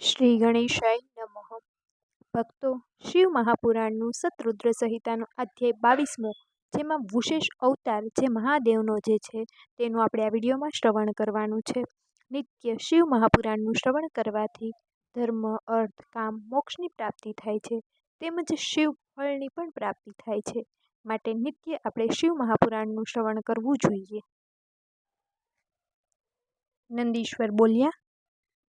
શ્રી ગણેશાય નમઃ. ભક્તો, શિવ મહાપુરાણનું સતરુદ્ર સંહિતાનો અધ્યાય બાવીસમો, જેમાં વિશેષ અવતાર જે મહાદેવનો જે છે, તેનું આપણે આ વિડીયોમાં શ્રવણ કરવાનું છે. નિત્ય શિવ મહાપુરાણનું શ્રવણ કરવાથી ધર્મ, અર્થ, કામ, મોક્ષની પ્રાપ્તિ થાય છે. તેમજ શિવ ફળની પણ પ્રાપ્તિ થાય છે. માટે નિત્ય આપણે શિવ મહાપુરાણનું શ્રવણ કરવું જોઈએ. નંદીશ્વર બોલ્યા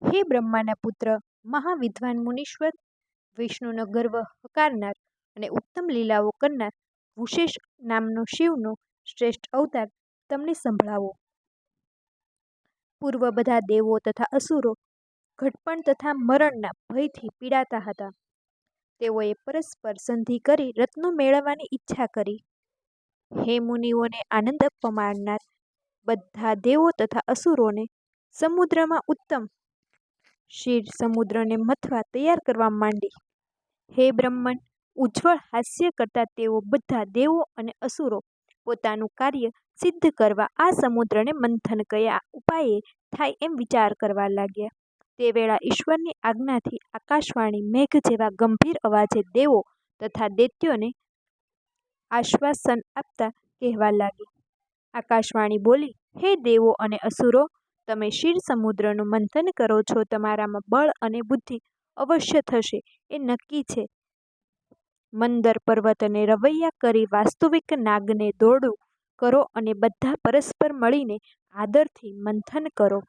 હે બ્રહ્માના પુત્ર, મહાવિદ્વાન મુનીશ્વર! વિષ્ણુનો ગર્વ હકારનાર અને ઉત્તમ લીલાઓ કરનાર વિશેષ નામનો શિવનો શ્રેષ્ઠ અવતાર તમને સંભળાવો. પૂર્વ બધા દેવો તથા અસુરો ઘટપણ તથા મરણના ભયથી પીડાતા હતા. તેઓએ પરસ્પર સંધિ કરી રત્નો મેળવવાની ઈચ્છા કરી. હે મુનિઓને આનંદ અપમાડનાર બધા દેવો તથા અસુરોને સમુદ્રમાં ઉત્તમ ક્ષીર સમુદ્રને મથવા તૈયાર કરવા માંડી. હે બ્રહ્મન, ઉજ્જવળ હાસ્ય કરતા તેઓ બધા દેવો અને અસુરો પોતાનું કાર્ય સિદ્ધ કરવા આ સમુદ્રને મંથન કયા ઉપાયે થાય એમ વિચાર કરવા લાગ્યા. તે વેળા ઈશ્વરની આજ્ઞાથી આકાશવાણી મેઘ જેવા ગંભીર અવાજે દેવો તથા દૈત્યોને આશ્વાસન આપતા કહેવા લાગી આકાશવાણી બોલી, હે દેવો અને અસુરો તમે શિર સમુદ્રનું મંથન કરો છો, તમારામાં બળ અને બુદ્ધિ અવશ્ય થશે. એ નક્કી છે. મંદર પર્વતને રવૈયા કરી વાસ્તવિક નાગને દોડો કરો અને બધા પરસ્પર મળીને આદરથી મંથન કરો.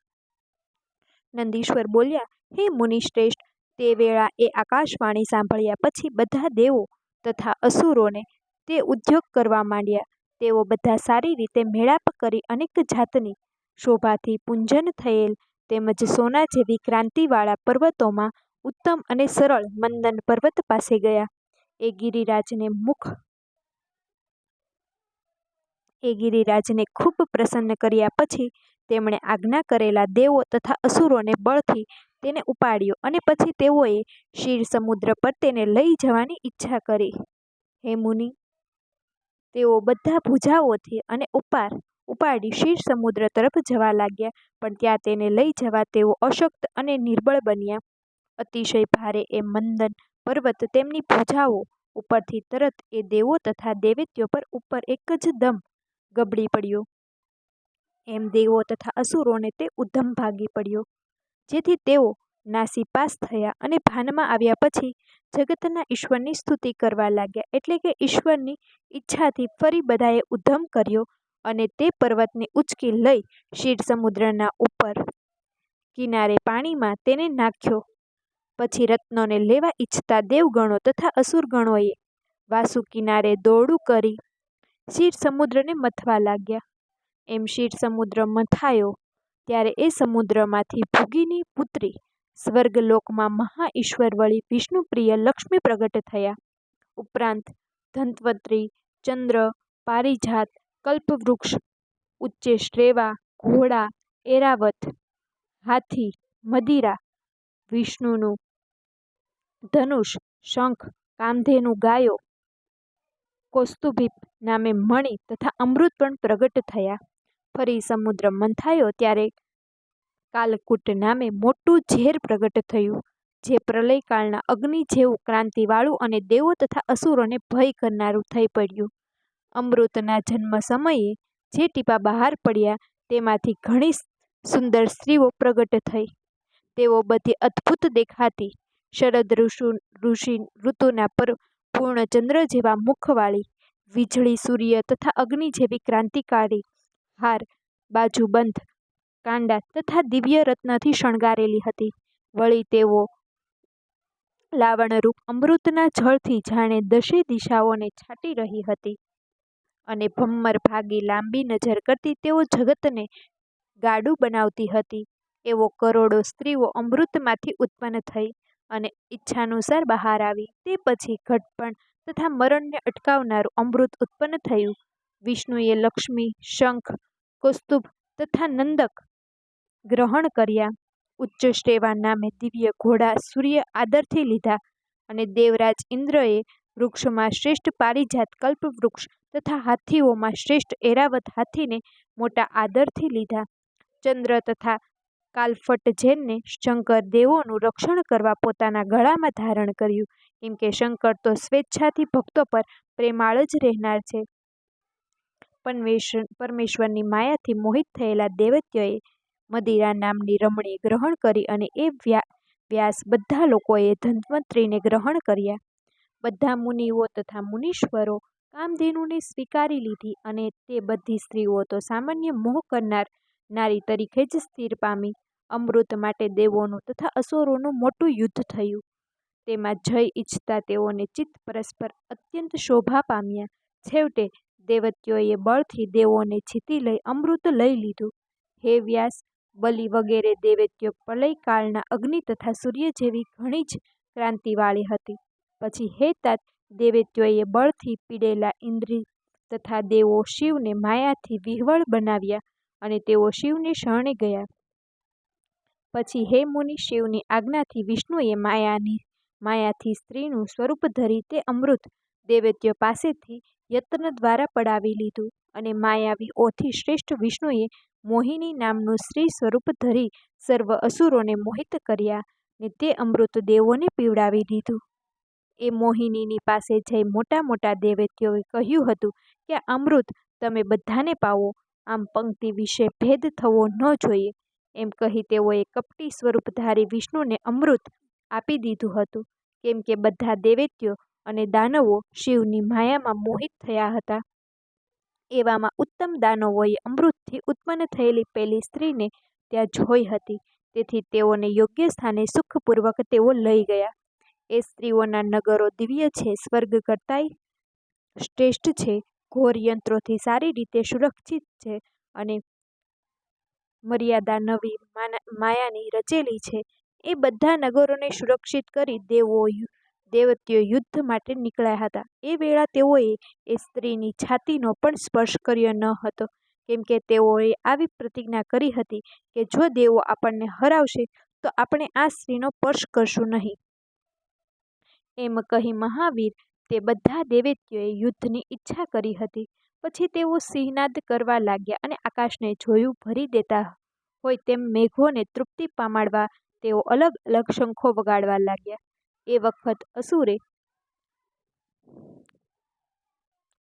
નંદીશ્વર બોલ્યા, હે મુનિશ્રેષ્ઠ તે વેળા એ આકાશવાણી સાંભળ્યા પછી બધા દેવો તથા અસુરોને તે ઉદ્યોગ કરવા માંડ્યા. તેઓ બધા સારી રીતે મેળાપ કરી અનેક જાતની શોભાથી પૂંજન થયેલ તેમજ સોના જેવી ક્રાંતિવાળા પર્વતોમાં ઉત્તમ અને સરળ મંદન પર્વત પાસે ગયા. એ ગિરિરાજને મુખ એ ગિરિરાજને ખૂબ પ્રસન્ન કર્યા પછી તેમણે આજ્ઞા કરેલા દેવો તથા અસુરોને બળથી તેને ઉપાડ્યો અને પછી તેઓએ શીર સમુદ્ર પર તેને લઈ જવાની ઈચ્છા કરી. હે મુનિ, તેઓ બધા ભુજાઓથી અને ઉપાર ઉપાડી શીર સમુદ્ર તરફ જવા લાગ્યા, પણ ત્યાં તેને લઈ જવા તેઓ અશક્ત અને નિર્બળ બન્યા. અતિશય ભારે એ મંદન પર્વત તેમની પૂજાઓ ઉપરથી તરત એ દેવો તથા દેવત્યો પર ઉપર એક જ દમ ગબડી પડ્યો. એમ દેવો તથા અસુરોને તે ઉદ્ધમ ભાગી પડ્યો, જેથી તેઓ નાસીપાસ થયા અને ભાનમાં આવ્યા પછી જગતના ઈશ્વરની સ્તુતિ કરવા લાગ્યા, એટલે કે ઈશ્વરની ઈચ્છાથી ફરી બધાએ ઉદ્ધમ કર્યો અને તે પર્વતને ઉચકી લઈ શીર સમુદ્રના ઉપર કિનારે પાણીમાં તેને નાખ્યો. પછી રત્નોને લેવા ઈચ્છતા દેવગણો તથા અસુરગણોએ વાસુ કિનારે દોડું કરી શીર સમુદ્રને મથવા લાગ્યા. એમ શીર સમુદ્ર મથાયો ત્યારે એ સમુદ્રમાંથી ભૂગીની પુત્રી સ્વર્ગલોકમાં મહા ઈશ્વર વળી વિષ્ણુપ્રિય લક્ષ્મી પ્રગટ થયા. ઉપરાંત ધન્વંતરી ચંદ્ર, પારિજાત કલ્પવૃક્ષ, ઉચ્ચે શ્રેવા, ઘોડા, એરાવત, હાથી, મદિરા, વિષ્ણુનું ધનુષ, શંખ, કામધેનુ ગાયો કૌસ્તુભી નામે મણિ તથા અમૃત પણ પ્રગટ થયા. ફરી સમુદ્ર મંથાયો ત્યારે કાલકૂટ નામે મોટું ઝેર પ્રગટ થયું, જે પ્રલયકાળના અગ્નિ જેવું ક્રાંતિવાળું અને દેવો તથા અસુરોને ભય કરનારું થઈ પડ્યું. અમૃતના જન્મ સમયે જે ટીપા બહાર પડ્યા તેમાંથી ઘણી સુંદર સ્ત્રીઓ પ્રગટ થઈ. તેઓ બધી અદ્ભુત દેખાતી શરદ ઋષુ, ઋષિ ઋતુના પર પૂર્ણ ચંદ્ર જેવા મુખવાળી, વીજળી સૂર્ય તથા અગ્નિ જેવી ક્રાંતિકારી હાર બાજુબંધ કાંડા તથા દિવ્ય રત્નથી શણગારેલી હતી. વળી તેઓ લાવણરૂપ અમૃતના જળથી જાણે દશે દિશાઓને છાટી રહી હતી. અને ભમ્મર ભાગી લાંબી નજર કરતી તેઓ જગતને ગાડું બનાવતી હતી. એવો કરોડો સ્ત્રીઓ અમૃતમાંથી ઉત્પન્ન થઈ અને ઈચ્છાનુસાર બહાર આવી. તે પછી ઘટપણ તથા મરણને અટકાવનારું અમૃત ઉત્પન્ન થયું. વિષ્ણુએ લક્ષ્મી, શંખ, કૌસ્તુભ તથા નંદક ગ્રહણ કર્યા. ઉચ્ચ શ્રેવા નામે દિવ્ય ઘોડા સૂર્ય આદરથી લીધા અને દેવરાજ ઇન્દ્રએ વૃક્ષમાં શ્રેષ્ઠ પારિજાત કલ્પ વૃક્ષ તથા હાથીઓમાં શ્રેષ્ઠ એરાવત હાથીને મોટા આદરથી લીધા. ચંદ્ર તથા કાલફટ જેનને શંકર દેવોનું રક્ષણ કરવા પોતાના ગળામાં ધારણ કર્યું. કેમ કે શંકર તો સ્વેચ્છાથી ભક્તો પર પ્રેમાળ જ રહેનાર છે. પરમેશ્વરની માયાથી મોહિત થયેલા દૈત્યોએ મદિરા નામની રમણી ગ્રહણ કરી અને એ વ્યાસ બધા લોકોએ ધન્વંતરીને ગ્રહણ કર્યા. બધા મુનિઓ તથા મુનીશ્વરો કામધેનુને સ્વીકારી લીધી અને તે બધી સ્ત્રીઓ તો સામાન્ય મોહ કરનાર નારી તરીકે જ સ્થિર પામી. અમૃત માટે દેવોનું તથા અસુરોનું મોટું યુદ્ધ થયું. તેમાં જય ઈચ્છતા તેઓને ચિત્ત પરસ્પર અત્યંત શોભા પામ્યા. છેવટે દેવત્યોએ બળથી દેવોને જીતી લઈ અમૃત લઈ લીધું. હે વ્યાસ, બલિ વગેરે દેવત્યો પ્રલયકાળના અગ્નિ તથા સૂર્ય જેવી ઘણી જ ક્રાંતિવાળી હતી. પછી હે तात દેવેત્યોએ બળથી પીડેલા ઇન્દ્રિ તથા દેવો શિવને માયાથી વિહ્વળ બનાવ્યા અને તેઓ શિવને શરણે ગયા. પછી હે મુનિ, શિવની આજ્ઞાથી વિષ્ણુએ માયાની, માયાથી સ્ત્રીનું સ્વરૂપ ધરી તે અમૃત દેવેત્ય પાસેથી યત્ન દ્વારા પડાવી લીધું અને માયાવી ઓથી શ્રેષ્ઠ વિષ્ણુએ મોહિની નામનું સ્ત્રી સ્વરૂપ ધરી સર્વ અસુરોને મોહિત કર્યા ને તે અમૃત દેવોને પીવડાવી દીધું. એ મોહિનીની પાસે જઈ મોટા મોટા દૈત્યોએ કહ્યું હતું કે, અમૃત, તમે બધાને પાવો. આમ પંક્તિ વિશે ભેદ થવો ન જોઈએ. એમ કહી તેઓએ કપટી સ્વરૂપધારી વિષ્ણુને અમૃત આપી દીધું હતું. કેમ કે બધા દૈત્યો અને દાનવો શિવની માયામાં મોહિત થયા હતા. એવામાં ઉત્તમ દાનવોએ અમૃતથી ઉત્પન્ન થયેલી પેલી સ્ત્રીને ત્યાં જોઈ હતી. તેથી તેઓને યોગ્ય સ્થાને સુખપૂર્વક તેઓ લઈ ગયા. એ સ્ત્રીઓના નગરો દિવ્ય છે, સ્વર્ગ કરતાંય શ્રેષ્ઠ છે. ઘોર યંત્રોથી સારી રીતે સુરક્ષિત છે અને મર્યાદા નવી માયાની રચેલી છે. એ બધા નગરોને સુરક્ષિત કરી દેવો દેવતીઓ યુદ્ધ માટે નીકળ્યા હતા. એ વેળા તેઓએ એ સ્ત્રીની છાતીનો પણ સ્પર્શ કર્યો ન હતો. કેમ કે તેઓએ આવી પ્રતિજ્ઞા કરી હતી કે જો દેવો આપણને હરાવશે, તો આપણે આ સ્ત્રીનો સ્પર્શ કરશું નહીં. એમ કહી મહાવીર તે બધા દૈત્યોએ યુદ્ધની ઈચ્છા કરી હતી. પછી તેઓ સિંહનાદ કરવા લાગ્યા અને આકાશને જોયું ભરી દેતા હોય તેમ મેઘોને તૃપ્તિ પામાડવા તેઓ અલગ અલગ શંખો વગાડવા લાગ્યા. એ વખત અસુરે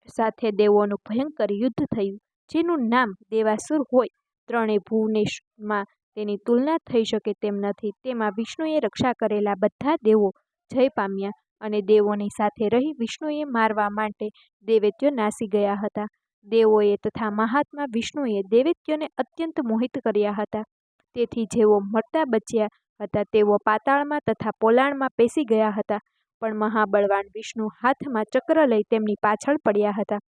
સાથે દેવોનું ભયંકર યુદ્ધ થયું, જેનું નામ દેવાસુર હોય. ત્રણે ભુવનેશમાં તેની તુલના થઈ શકે તેમ નથી. તેમાં વિષ્ણુએ રક્ષા કરેલા બધા દેવો જય પામ્યા. અને દેવોની સાથે રહી વિષ્ણુએ મારવા માટે દૈત્યો નાસી ગયા હતા. દેવોએ તથા મહાત્મા વિષ્ણુએ દૈત્યોને અત્યંત મોહિત કર્યા હતા. તેથી જેઓ મરતા બચ્યા હતા, તેઓ પાતાળમાં તથા પોલાણમાં પેસી ગયા હતા. પણ મહાબળવાન વિષ્ણુ હાથમાં ચક્ર લઈ તેમની પાછળ પડ્યા હતા,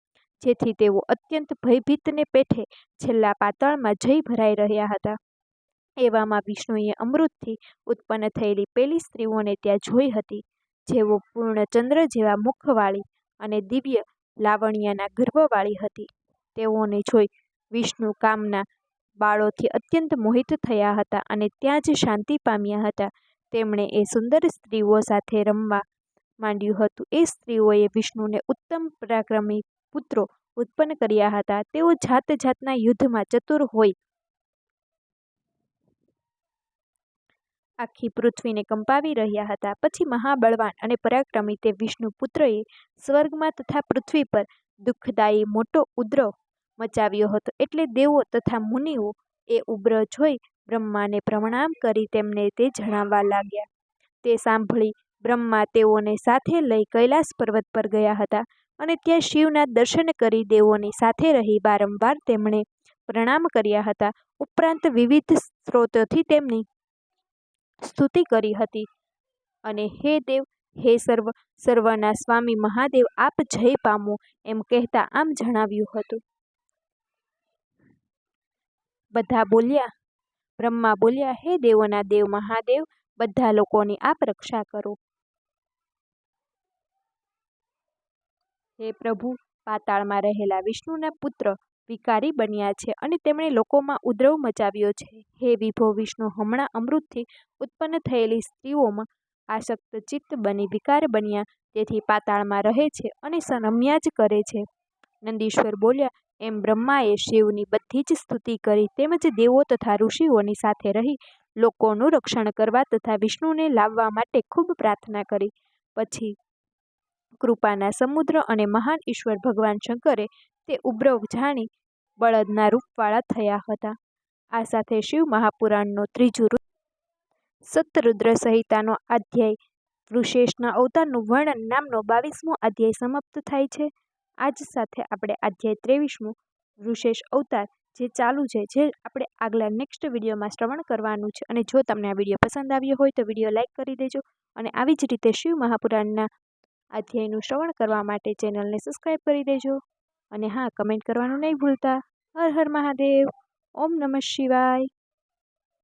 જેથી તેઓ અત્યંત ભયભીતને પેઠે છેલ્લા પાતાળમાં જઈ ભરાઈ રહ્યા હતા. એવામાં વિષ્ણુએ અમૃતથી ઉત્પન્ન થયેલી પેલી સ્ત્રીઓને ત્યાં જોઈ હતી. જેઓ પૂર્ણચંદ્ર જેવા મુખવાળી અને દિવ્ય લાવણ્યના ગર્ભવાળી હતી. તેઓને જોઈ વિષ્ણુ કામના બાળોથી અત્યંત મોહિત થયા હતા અને ત્યાં જ શાંતિ પામ્યા હતા. તેમણે એ સુંદર સ્ત્રીઓ સાથે રમવા માંડ્યું હતું. એ સ્ત્રીઓએ વિષ્ણુને ઉત્તમ પરાક્રમી પુત્રો ઉત્પન્ન કર્યા હતા. તેઓ જાત જાતના યુદ્ધમાં ચતુર હોય આખી પૃથ્વીને કંપાવી રહ્યા હતા. પછી મહાબળવાન અને પરાક્રમી તે વિષ્ણુ પુત્રએ સ્વર્ગમાં તથા પૃથ્વી પર દુઃખદાયી મોટો ઉદ્રવ મચાવ્યો હતો. એટલે દેવો તથા મુનિઓ એ ઉગ્ર જોઈ બ્રહ્માને પ્રણામ કરી તેમને તે જણાવવા લાગ્યા. તે સાંભળી બ્રહ્મા તેઓને સાથે લઈ કૈલાસ પર્વત પર ગયા હતા અને ત્યાં શિવના દર્શન કરી દેવોની સાથે રહી વારંવાર તેમણે પ્રણામ કર્યા હતા. ઉપરાંત વિવિધ સ્ત્રોતોથી તેમની સ્તુતિ કરી હતી. અને હે દેવ, હે સર્વ, સર્વના સ્વામી મહાદેવ, આપ જય પામો, એમ કહેતા આમ જણાવ્યું હતું. બધા બોલ્યા, બ્રહ્મા બોલ્યા, હે દેવોના દેવ મહાદેવ, બધા લોકોની આપ રક્ષા કરો. હે પ્રભુ, પાતાળમાં રહેલા વિષ્ણુના પુત્ર વિકારી બન્યા છે અને તેમણે લોકોમાં ઉદ્રવ મચાવ્યો છે. હે વિભો વિષ્ણુ, હમણાં અમૃતથી ઉત્પન્ન થયેલી સ્ત્રીઓમાં આસક્ત ચિત્ત બની વિકાર બન્યા, તેથી પાતાળમાં રહે છે અને રમ્યા જ કરે છે. નંદીશ્વર બોલ્યા, એમ બ્રહ્માએ શિવની બધી જ સ્તુતિ કરી તેમજ દેવો તથા ઋષિઓની સાથે રહી, લોકોનું રક્ષણ કરવા તથા વિષ્ણુને લાવવા માટે ખૂબ પ્રાર્થના કરી. પછી કૃપાના સમુદ્ર અને મહાન ઈશ્વર ભગવાન શંકરે તે ઉપદ્રવ જાણી બળદના રૂપવાળા થયા હતા. આ સાથે શિવ મહાપુરાણનો ત્રીજું રૂપ સતરુદ્ર સંહિતાનો અધ્યાય વૃષેશના અવતારનું વર્ણન નામનો બાવીસમો અધ્યાય સમાપ્ત થાય છે. આજ સાથે આપણે અધ્યાય ત્રેવીસમું વૃષેશ અવતાર જે ચાલુ છે, જે આપણે આગલા નેક્સ્ટ વિડીયોમાં શ્રવણ કરવાનું છે અને જો તમને આ વીડિયો પસંદ આવ્યો હોય તો વીડિયો લાઇક કરી દેજો અને આવી જ રીતે શિવ મહાપુરાણના અધ્યાયનું શ્રવણ કરવા માટે ચેનલને સબસ્ક્રાઈબ કરી દેજો. અને હા કમેન્ટ કરવાનું નહીં ભૂલતા. હર હર મહાદેવ. ઓમ નમઃ શિવાય.